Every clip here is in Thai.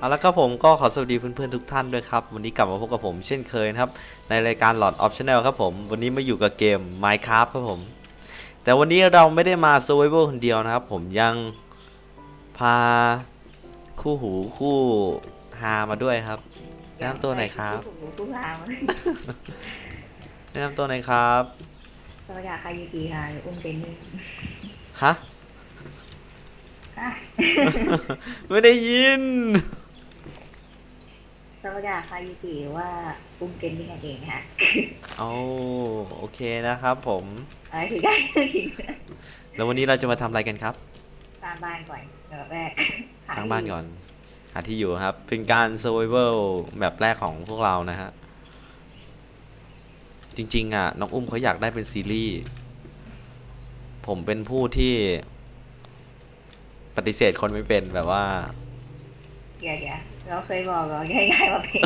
เอาละครับผมก็ขอสวัสดีเพื่อนๆทุกท่านด้วยครับ วันนี้กลับมาพบกับผมเช่นเคยนะครับ ในรายการ Lord of Channel ครับผม วันนี้มาอยู่กับเกม Minecraft ครับผม แต่วันนี้เราไม่ได้มา Survival คนเดียวนะครับ ผมยังพาคู่หูคู่ฮามาด้วยครับ แนะนำตัวหน่อยครับถูกตู้รามแนะนำตัวหน่อยครับสวัสดีค่ะยูกิค่ะหรืออุ้มเจนนี่ฮะค่ะ ไม่ได้ยิน สวัสดีค่ะยูกิหรือว่าอุ้มเจนนี่นั่นเองค่ะเอาโอเคนะครับผมอะไรคือได้จริงแล้ววันนี้เราจะมาทำอะไรกันครับสร้างบ้านก่อนเดี๋ยวแรกหทางบ้านก่อน หาที่อยู่ครับ เป็นการ survival แบบแรกของพวกเรานะฮะ จริง ๆ อะ น้องอุ้มเขาอยากได้เป็นซีรีส์ ผมเป็นผู้ที่ปฏิเสธคนไม่เป็นแบบว่า เดี๋ยวเดี๋ยว เราเคยบอกเราง่ายๆว่าเพลง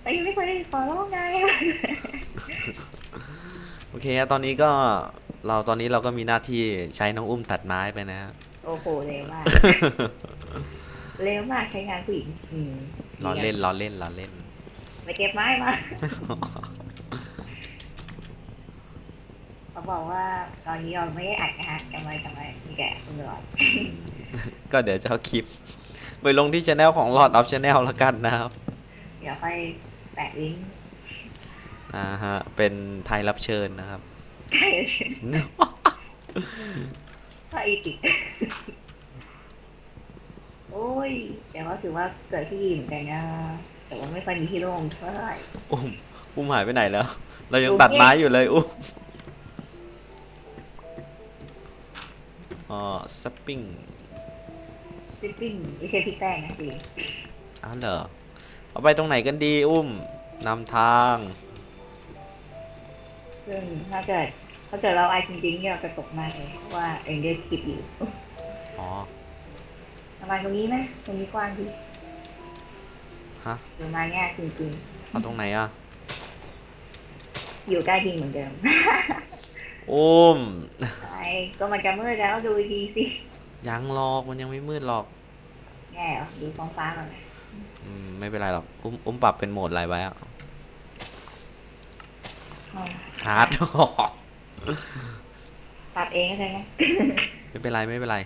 แต่ยังไม่เคยได้ฟอลโล่ไงโอเคครับตอนนี้ก็เราตอนนี้เราก็มีหน้าที่ใช้น้องอุ้มตัดไม้ไปนะฮะโอ้โหเร็วมาก เร็วมากใช้งานผู้หญิงอืมล้อเล่นล้อเล่นล้อเล่นไปเก็บไม้มาเขาบอกว่าตอนนี้เราไม่ได้อัดนะฮะกำไรกำไรมีแกคุณหลอด ก็เดี๋ยวจะเอาคลิป ไปลงที่ช anel ของ Lord of Channel แล้วกันนะครับ เดี๋ยวค่อยแปะลิงก์อ่าฮะ เป็นไทยรับเชิญนะครับ ใช่ถ้าอีติดโอ้ย แต่ว่าถือว่าเกิดที่ดีเหมือนกันนะ แต่ว่าไม่ค่อยมีที่โล่งเท่าไหร่ อุ้ม อุ้มหายไปไหนแล้ว เรายังอุ้มตัดเนี่ยไม้อยู่เลยอุ้มอ๋อสปปิ้ง ซิปปิ้งไม่ใช่พี่แป้งนะดีอ้าวเหรอเอาไปตรงไหนกันดีอุ้มนำทางซึ่งถ้าเกิดถ้าเกิดเราไอจริงๆเนี่ยเราจะตกมากเลยเพราะว่าเองเดอร์คลิปอยู่อ๋อประมาณตรงนี้ไหมตรงนี้กว้างดีฮะประมาณเนี้ยจริงเอาตรงไหนอะๆอยู่ใกล้ทีเหมือนเดิม อุ้ม ไอ้ก็มันจะมืดแล้วดูดีสิ ยังหรอกมันยังไม่มืดหรอกแง่เหรอดูท้องฟ้าก่อนนะอืมไม่เป็นไรหรอก อุ้มอุ้มปรับเป็นโหมดอะไรไว้อะอ๋อฮาร์ด ปรับเองก็ได้นะไม่เป็นไรไม่เป็นไร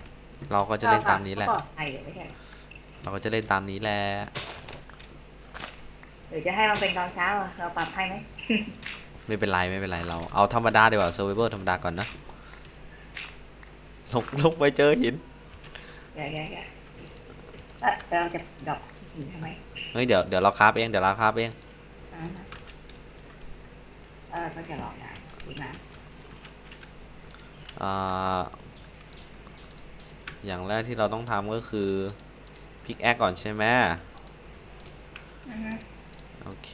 เราก็จะเล่นตามนี้แหละปลอดภัยอยู่ไม่ใช่เหรอเราก็จะเล่นตามนี้แหละหรือจะให้มันเป็นตอนเช้าอะเราปรับให้ไหมไม่เป็นไรไม่เป็นไรเรา เอาธรรมดาดีกว่าเซอร์ไวเวอร์ธรรมดาก่อนนะลงลงไปเจอหินเดี๋ยวเดี๋ยวเดี๋ยวเอ้อเราจะดอกหินทำไมเฮ้ยเดี๋ยวเดี๋ยวเราคราฟเองเดี๋ยวเราคราฟเองอ่าฮะเออก็จะลองได้ดีมากอ่าอย่างแรกที่เราต้องทำก็คือพิกแอคก่อนใช่ไหมอือฮึโอเค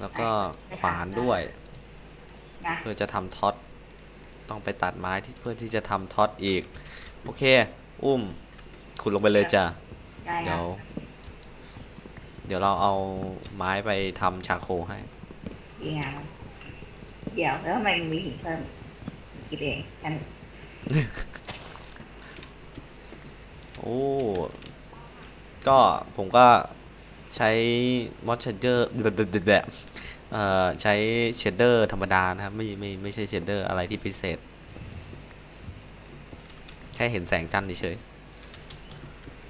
แล้วก็ขวานด้วย นะเพื่อจะทำท็อตต้องไปตัดไม้ที่เพื่อที่จะทำท็อตอีก โอเค อุ้ม ขุดลงไปเลยจ้ะ ได้คเดี๋รัยวบเดี๋ยวเราเอาไม้ไปทำชาโคให้ดีงามเดี๋ยวแล้วทำไมมันมีหินเพิ่มคิดเองกันโอ้ ก็ผมก็ใช้มอสเชเดอร์แบบแบบแบบเอ่อใช้เชดเดอร์ธรรมดานะครับ ไม่ไม่ไม่ใช่เชดเดอร์อะไรที่พิเศษแค่เห็นแสงจันทร์เฉย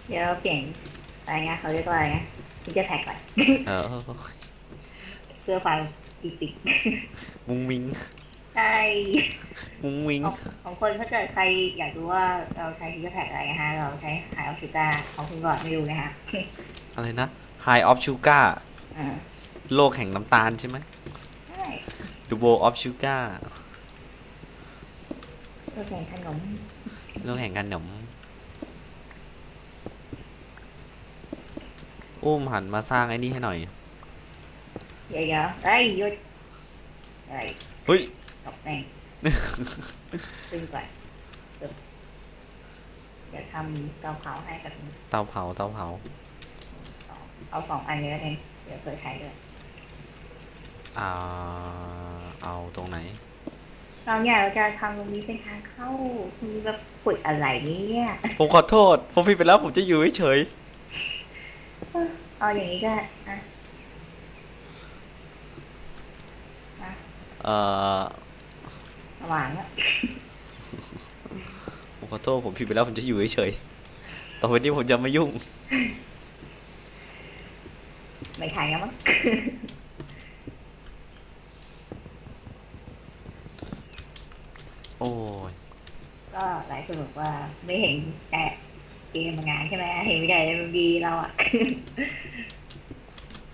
เดี๋ยวเราเปลี่ยนอะไรนะเขาเรียกว่าอะไรนะที่จะแท็กก่อนๆเออเพื่อความอีปิกมุงมิงใช่มุงมิงของของคนถ้าเกิดใครอยากรู้ว่าเราใช้ที่จะแท็กอะไรนะฮะ เราใช้หายออฟซิต้าของคุณก่อนไม่รู้นะฮะอะไรนะ High of Sugar อ่าโลกแห่งน้ำตาลใช่ไหมใช่ The World of Sugar เพื่อแข่งขนม โลกแห่งขนม อุ้มหันมาสร้างไอ้นี่ให้หน่อย เดี๋ยวๆเอ้ยหยุดเอ้ยเฮ้ย ตกแต่ง ขึ้นก่อนเดี๋ยวเดี๋ยวทำเตาเผาให้กับเตาเผา เตาเผา เอาสองอันนี้แล้วกันเดี๋ยวเปิดใช้ด้วย อ่า เอาตรงไหน เเราเนี่ยเราจะทำตรงนี้เป็นทางเข้าคุณแบบขุดอะไรเนี่ยผมขอโทษ ผมผิดไปแล้วผมจะอยู่เฉยเอาอย่างนี้ก็อะอะๆเอ่อระหว่างอะผมขอโทษผมผิดไปแล้วผมจะอยู่เฉยๆต่อไปนี้ผมจะไม่ยุ่ง ไม่ขายแล้วมั้ง โอ้ย ก็หลายคนบอกว่าไม่เห็นแต่เกมมางานใช่ไหมเห็นไม่ได้ดีเราอะ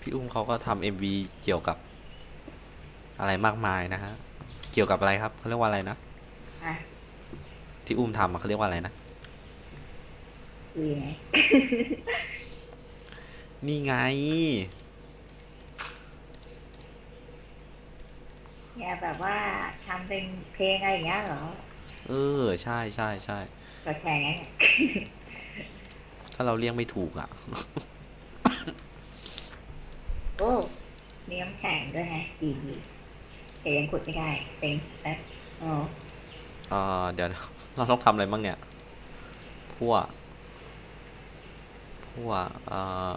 พี่อุ้มเขาก็ทำเอ็มวีเกี่ยวกับ อะไรมากมายนะฮะ เกี่ยวกับอะไรครับเขาเรียกว่าอะไรนะ อะที่อุ้มทำอะเขาเรียกว่าอะไรนะคือยังไงนี่ไง เนี่ยแบบว่าทำเป็นเพลงอะไรอย่างเงี้ยเหรอเออ ใช่ใช่ใช่ ก็แค่นั้นเนี่ย ถ้าเราเรียกไม่ถูกอะ โอ้มีน้ำแข็งด้วยฮะดีดีแต่ยังขุดไม่ได้เต็งแป๊บโอ้เออเดี๋ยวเราต้องทำอะไรบ้างเนี่ยพั่วพั่วเอ่อ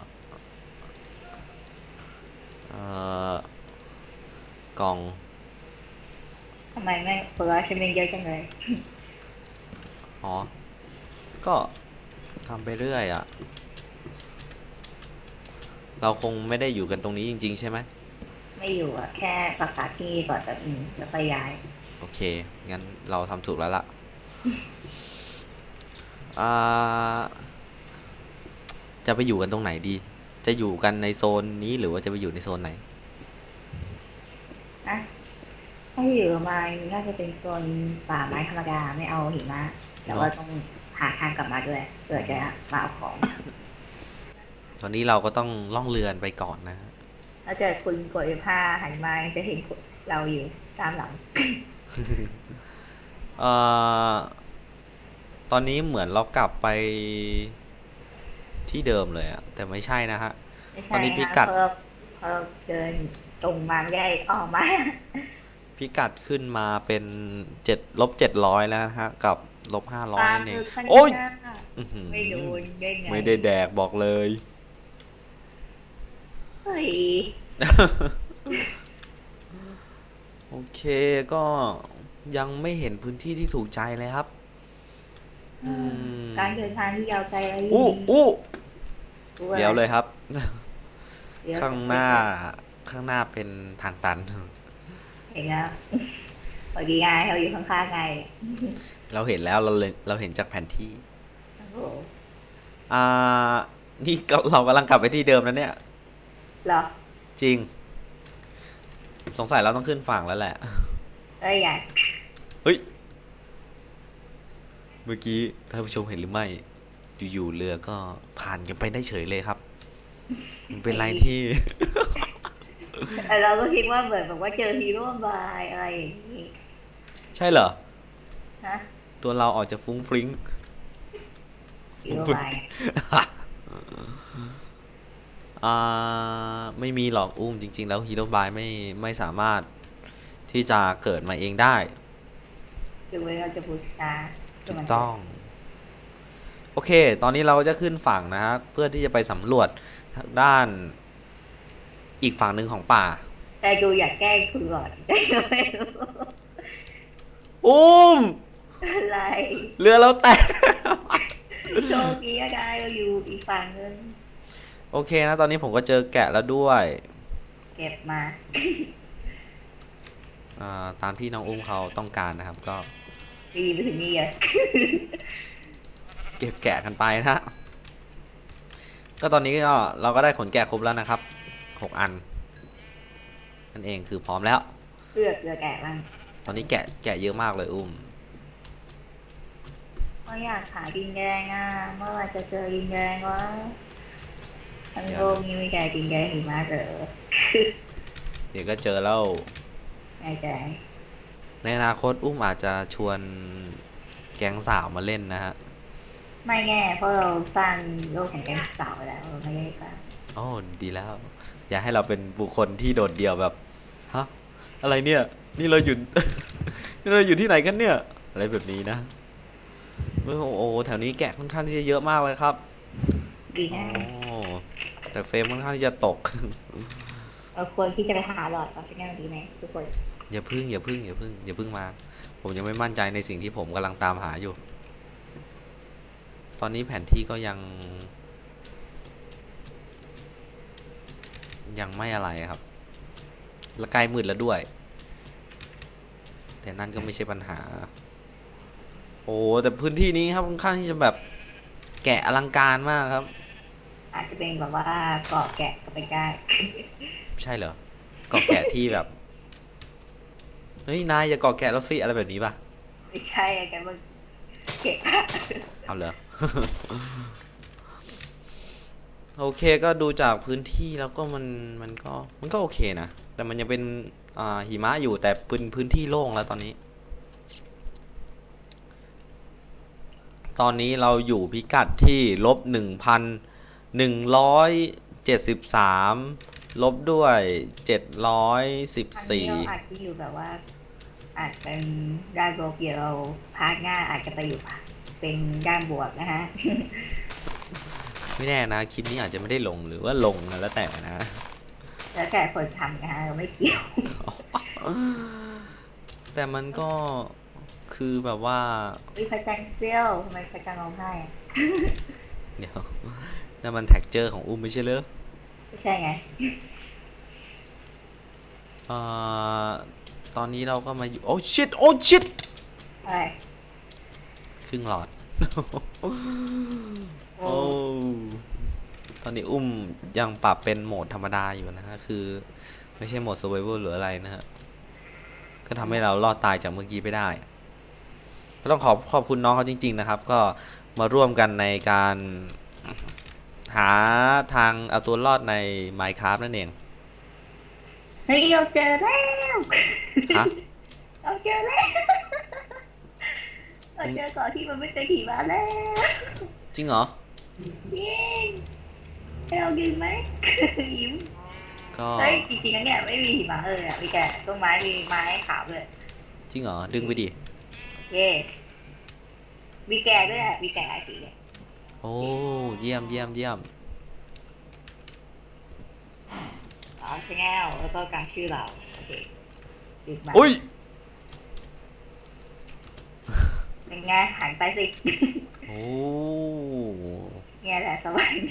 เอ่อกล่องทำไมไม่เปิดใช้เมนเยอะจังเลย อ๋อ ก็ ทำไปเรื่อยอะ่ะ เราคงไม่ได้อยู่กันตรงนี้จริง ๆ ใช่ไหม ไม่อยู่อะแค่ประกาศที่ก่อนแบบอืมแล้วไปย้าย โอเค งั้นเราทำถูกแล้วล่ะอ่าจะไปอยู่กันตรงไหนดี จะอยู่กันในโซนนี้หรือว่าจะไปอยู่ในโซนไหนนะถ้าอยู่ประมาณน่าจะเป็นโซนป่าไม้ธรรมดาไม่เอาหิมะ แต่ว่าต้องหาทางกลับมาด้วยเผื่อจะมาเอาของ ตอนนี้เราก็ต้องล่องเรือนไปก่อนนะฮะถ้าเกิดคุณกดผ้าหันมาจะเห็นเราอยู่ตามหลังเอ่อตอนนี้เหมือนเรากลับไปที่เดิมเลยอะแต่ไม่ใช่นะฮะไม่ตอนนี้ใช่พินะกัดพอเราพอเราเดินตรงมาไม่ได้ออกมาพิกัดขึ้นมาเป็นเจ็ดลบเจ็ดร้อยแล้วนะฮะ กับ ลบห้าร้อยตามนั่นเองคือขั้นโอ้ยหน้าอื้อหือไม่โดนได้ไงไม่ได้แดกบอกเลย เฮ้ยโอเคก็ยังไม่เห็นพื้นที่ที่ถูกใจเลยครับ อืม การเดินทางที่ยาวไกลอะไรอู้อู้รู้อะไรเดี๋ยวเลยครับ เดี๋ยวข้างหน้าข้างหน้าเป็นทางตัน เห็นแล้ว พอดีไงเราอยู่ข้างๆไง เราเห็นแล้วเราเลยเราเห็นจากแผนที่โอ้โหอ่า นี่ก็เรากำลังกลับไปที่เดิมแล้วเนี่ยเหรอ จริง สงสัยเราต้องขึ้นฝั่งแล้วแหละ เอ้ยอยากเฮ้ย เมื่อกี้ท่านผู้ชมเห็นหรือไม่ อยู่ๆเรือก็ผ่านกันไปได้เฉยเลยครับ มันเป็นอะไรที่ เออเราก็คิดว่าเหมือนแบบว่าเจอฮีโร่บายอะไรอย่างนี้ ใช่เหรอนะตัวเราออกจะฟุ้งฟริ้งฮีโร่บายอ่าไม่มีหรอกอุ้มจริง ๆ แล้วฮีโร่บายไม่ไม่สามารถที่จะเกิดมาเองได้คือเวลาจะบูชาถูกต้อง โอเค ตอนนี้เราจะขึ้นฝั่งนะฮะเพื่อที่จะไปสำรวจทางด้าน อีกฝั่งหนึ่งของป่า แต่ดูอยากแกล้งคุณก่อนไม่รู้อุ้มอะไรเรือเราแตกโชคดีก็ได้เราอยู่อีกฝั่งนึงโอเคนะ ตอนนี้ผมก็เจอแกะแล้วด้วย เก็บมาอ่าตามที่น้องอุ้มเขาต้องการนะครับ ก็ดีไปถึงนี่เลยเก็บแกะกันไปนะฮะก็ตอนนี้ก็เราก็ได้ขนแกะครบแล้วนะครับ หกอัน นั่นเองคือพร้อมแล้ว เลือกเลือกแกะบ้างตอนนี้แกะแกะเยอะมากเลยอุ้ม ก็อยากหาดินแดงอะเมื่อไหรจะเจอดินแดงวะทั้งโลกนี้มีแต่ดินแดงหิมะเหรอเดี๋ยวก็เจอแล้วแน่ใจในอนาคตอุ้มอาจจะชวนแก๊งสาวมาเล่นนะฮะ ไม่แน่เพราะเราสร้างโลกแห่งการสาวไปแล้วเราไม่ได้สร้างอ๋อดีแล้ว อย่าให้เราเป็นบุคคลที่โดดเดี่ยวแบบฮะอะไรเนี่ย นี่เราอยู่เราอยู่ที่ไหนกันเนี่ย อะไรแบบนี้นะโอ้โหแถวนี้แกะค่อนข้างที่จะเยอะมากเลยครับดีอ๋นะอแต่เฟรมค่อนข้างที่จะตก เราควรที่จะไปหาหลอดออฟฟิศดีไหมทุกคนอย่าพึ่งอย่าพึ่งอย่าพึ่งอย่าพึ่งมา ผมยังไม่มั่นใจในสิ่งที่ผมกำลังตามหาอยู่ ตอนนี้แผนที่ก็ยัง ยังไม่อะไรครับและใกล้มืดแล้วด้วย แต่นั่นก็ไม่ใช่ปัญหา โอ้แต่พื้นที่นี้ครับค่อนข้างที่จะแบบแกะอลังการมากครับ อาจจะเป็นแบบว่าเกาะแกะก็ไปได้ใช่เหรอเกาะแกะที่แบบเฮ้ยนายอย่าเกาะแกะแล้วสิอะไรแบบนี้ป่ะไม่ใช่กันว่าเกะเอาเหรอ โอเคก็ดูจากพื้นที่แล้วก็มันมันก็มันก็โอเคนะ แต่มันยังเป็นอ่าหิมะอยู่แต่พื้นพื้นที่โล่งแล้วตอนนี้ ตอนนี้เราอยู่พิกัดที่ลบหนึ่งพันหนึ่งร้อยเจ็ดสิบสามลบด้วยเจ็ดร้อยสิบสี่เราอาจจะอยู่แบบว่า อาจเป็นด้านลบเดี๋ยวเราพาร์ทหน้าอาจจะไปอยู่เป็นด้านบวกนะฮะ ไม่แน่นะคลิปนี้อาจจะไม่ได้ลงหรือว่าลงนะแล้วแต่นะ แล้วแต่คนทำนะฮะเราไม่เกี่ยว แต่มันก็คือแบบว่าวิพระจันทร์เซี่ยวทำไมพระจันทร์ร้องไห้อะเดี๋ยวนั่นมันแท็กเจอร์ของอุ้มไม่ใช่เหรอไม่ใช่ไงเอ่อตอนนี้เราก็มาอยู่โอ้ชิตโอ้ชิตอะไร ครึ่งหลอด โอ้โอ้ต อนนี้อุ้มยังปรับเป็นโหมดธรรมดาอยู่นะฮะ คือไม่ใช่โหมด survival หรืออะไรนะฮะ ก็ทำให้เรารอดตายจากเมื่อกี้ไปได้ ก็ต้องขอบขอบคุณน้องเขาจริง ๆ นะครับ ก็มาร่วมกันในการหาทางเอาตัวรอดใน Minecraft นั่นเอง เฮ้ยเราเจอแล้วฮะ เราเจอแล้วเราเจอก่อนที่มันไม่เป็นหิมะแล้วจริงเหรอเย้ ให้เรากินไหม ยิ้มก็เฮ้ยจริงๆแล้วเนี่ยไม่มีหิมะเลยอะมีแต่ต้นไม้มีไม้ขาวเลยจริงเหรอดึงไปดิเย่มีแก่ด้วยอะมีแก่หลายสีเลยโอ้เยี่ยมเยี่ยมเยี่ยมอ๋อชแนลแล้วก็การชื่อเราโอเคดึกมาอุ้ยเป็นไงหันไปสิ โอ้ เนี่ยแหละสวรรค์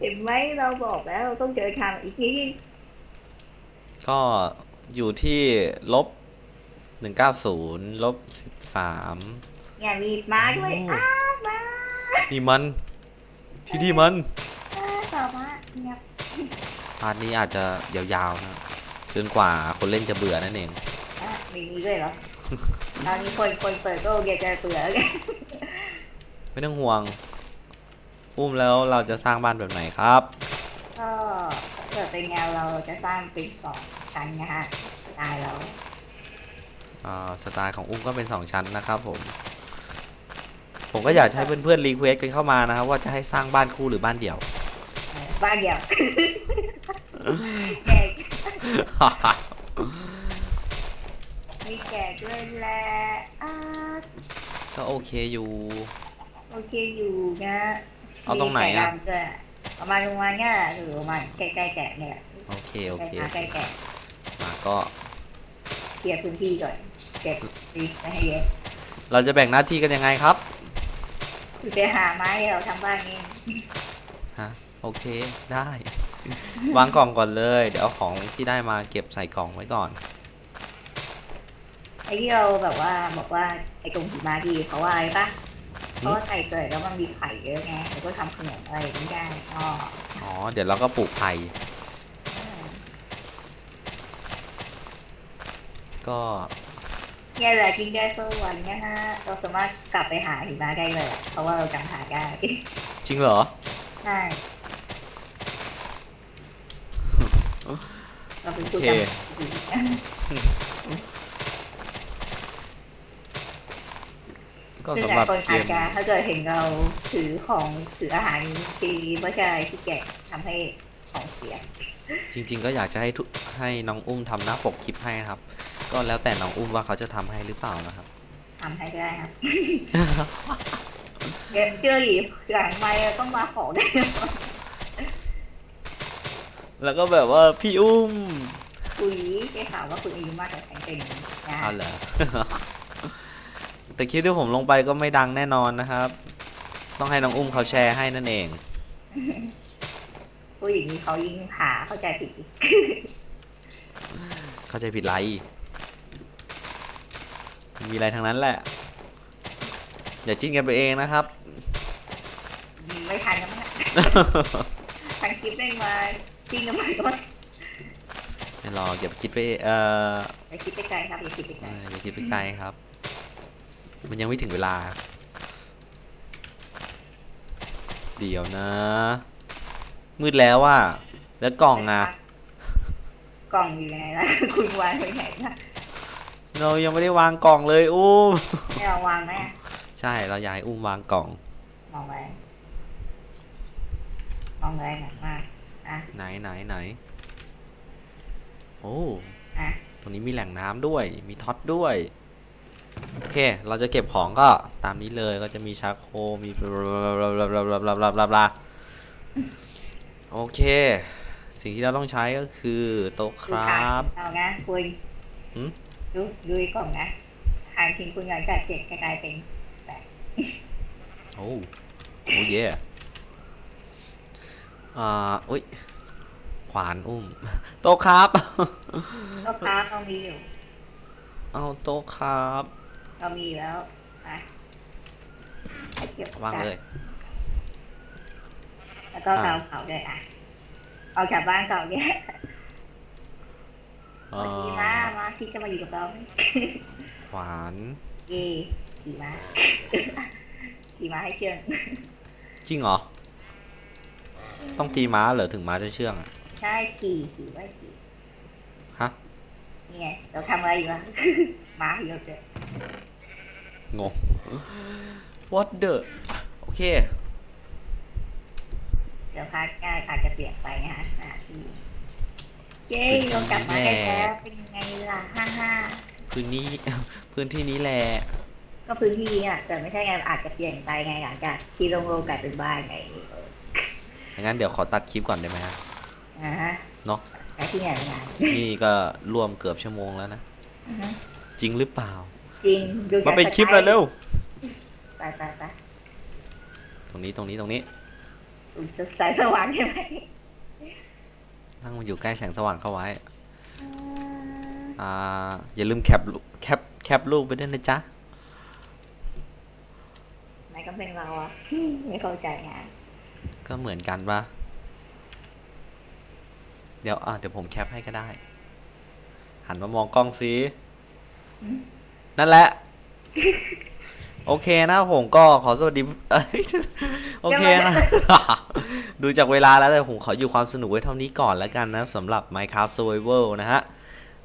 เห็นไหมเราบอกแล้วเราต้องเจอทางอีกนิดก็อยู่ที่ลบหนึ่งเก้าศูนย์ลบสิบสามเนี่ยมีม้าด้วยโอ้อ้าม้านี่มัน ที่นี่มันอ้าต่อมาเนี่ยพาร์ทนี้อาจจะยาวๆนะจนกว่าคนเล่นจะเบื่อนั่นเองอะมีมีด้วยเหรอตอนนี้คนคนเปิดก็เดี๋ยวจะเบื่อแล้วไงไม่ต้องห่วง อุ้มแล้วเราจะสร้างบ้านแบบไหนครับ ก็เกิดเป็นแนวเราจะสร้างเป็นสองชั้นนะฮะสไตล์เราอ่าสไตล์ของอุ้มก็เป็นสองชั้นนะครับผม ผมก็อยากจะให้เพื่อนๆรีเควสกันเข้ามานะครับว่าจะให้สร้างบ้านคู่หรือบ้านเดี่ยว เออบ้านเดียวแก่มีแก่ด้วยแหละอ่าก็โอเคอยู่ โอเคอยู่นะ เอาตรงไหนอะมีแก่ดำด้วยประมาณประมาณเนี้ยหรือประมาณใกล้ๆแก่เนี่ยโอเคโอเคใกล้ๆแก่มาก็เคลียร์พื้นที่ก่อนเก็บดีไม่ให้เยอะเราจะแบ่งหน้าที่กันยังไงครับคือไปหาไม้ให้เราทำบ้านนี้ฮะโอเคได้ วางกล่องก่อนเลย เดี๋ยวเอาของที่ได้มาเก็บใส่กล่องไว้ก่อนไอ้ที่เราแบบว่าบอกว่าไอ้ตรงหิมะดีเพราะว่าอะไรปะ เพราะว่าไข่เกิดแล้วมันมีไข่เยอะไงแล้วก็ทำขนมอะไรไม่ได้ก็อ๋อ เดี๋ยวเราก็ปลูกไผ่ก็เนี่ยแหละกินได้สักวันเนี่ยฮะเราสามารถกลับไปหาหิมะได้เลยอะเพราะว่าเราจำหาได้จริงเหรอใช่เราเป็นผู้โอเค จำดี ก็ซึ่งสำหหลารัยบคนเกอาจมจะถ้าเกิดเห็นเราถือของถืออาหารทีไม่ใช่ที่แกะทำให้ของเสีย จริง ๆ ก็อยากจะให้ทุกให้น้องอุ้มทำหน้าปกคลิปให้นะครับ ก็แล้วแต่น้องอุ้มว่าเขาจะทำให้หรือเปล่านะครับทำให้ก็ได้ครับเดี๋ยวเชื่อดิหลังไม่ต้องมาขอได้แล้วก็แบบว่าพี่อุ้ม คุยได้ข่าวว่าคุณอายุมากกว่าแข็งเป็นนะเอาเหรอ แต่คลิปที่ผมลงไปก็ไม่ดังแน่นอนนะครับ ต้องให้น้องอุ้มเขาแชร์ให้นั่นเอง ผู้หญิงนี้เขายิ่งหาเข้าใจผิดอีก เข้าใจผิดไรไม่มีอะไรทั้งนั้นแหละ อย่าจิ้นกันไปเองนะครับ ไม่ทันแล้วมั้งนะทันคลิปได้มาจริงกันไปก็ไม่รออย่าไปคิดไปเอ่ออย่าคิดไปไกลครับอย่าคิดไปไกล เอออย่าคิดไปไกลครับ มันยังไม่ถึงเวลา เดี๋ยวนะ มืดแล้วว่ะแล้วกล่องอะ กล่องอยู่ไหนล่ะ คุณวางไว้ไหนล่ะเรายังไม่ได้วางกล่องเลยอุ้มให้เราวางไหมอะใช่เราอยากให้อุ้มวางกล่องมองไว้มองไว้หนักมากอะไหนไหนไหนโอ้ อะ ตรงนี้มีแหล่งน้ำด้วย มีท็อตด้วย โอเค เราจะเก็บของก็ตามนี้เลยก็จะมีชาโคมีลาโอเค สิ่งที่เราต้องใช้ก็คือโต๊ะครับเอานะคุณดูดูกล่องนะหางทิ้งคุณย้อนจากเจ็ดกลายเป็นแปโอ้โอ้เย่อ่อุ้ยขวานอุ้ม โต๊ะครับ โต๊ะครับต้องมีอยู่ เอาโต๊ะครับ เรามีอยู่แล้วอะให้เก็บวางเลย แล้วก็เกาเก่าด้วยอะเอาจากบ้านเก่าเนี่ยอ่วันนี้มาามาที่จะมาอยู่กับเราไหมขวานเย่ขี่มาขี่มาให้เชื่องจริงเหรอ ต้องตีม้าเหรอถึงม้าจะเชื่องอะใช่ขี่ขี่ไว้ขี่ฮะนี่ไงเราทำอะไรอยู่วะม้าอยู่เจอ งง what the โอเค เดี๋ยวพาร์ทหน้าอาจจะเปลี่ยนไปนะฮะหน้าที่เย้เรากลับมาได้แล้วเป็นยังไงล่ะห้าห้าพื้นนี้พื้นที่นี้แหละก็พื้นที่อะแต่ไม่ใช่ไงอาจจะเปลี่ยนไปไงหลังจากที่โล่งๆกลายเป็นบ้านไงงั้นเดี๋ยวขอตัดคลิปก่อนได้ไหมฮะนะฮะเนาะไปที่ไหนงานนี่ก็รวมเกือบชั่วโมงแล้วนะ อือฮึ จริงหรือเปล่า จริงดูมาเป็นคลิปเลยเร็วไปไปไปตรงนี้ตรงนี้ตรงนี้ดูจะสายสว่างใช่ไหมตั้งมันอยู่ใกล้แสงสว่างเข้าไว้ อ่า อย่าลืมแคปรูปแคปแคปรูปไปด้วยนะจ๊ะ ไหนก็เป็นเราอะไม่เข้าใจงานก็เหมือนกันปะเดี๋ยวอะเดี๋ยวผมแคปให้ก็ได้ หันมามองกล้องสิ นั่นแหละ โอเคนะผมก็ขอสวัสดีเอ้ยโอเคนะ ดูจากเวลาแล้วเลยผมขออยู่ความสนุกไว้เท่านี้ก่อนแล้วกันนะสำหรับ Minecraft Survival นะฮะ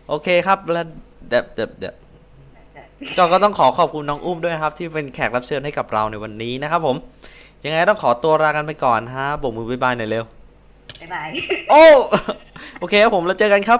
โอเคครับแล้วเดี๋ยวเดี๋ยวเดี๋ยวก็ก็ต้องขอขอบคุณน้องอุ้มด้วยนะครับ ที่เป็นแขกรับเชิญให้กับเราในวันนี้นะครับผม ยังไงต้องขอตัวลากันไปก่อนฮะโบกมือบ๊ายบายหน่อยเร็วบ๊ายบายโอ้โอเคครับผมแล้วเจอกันครับ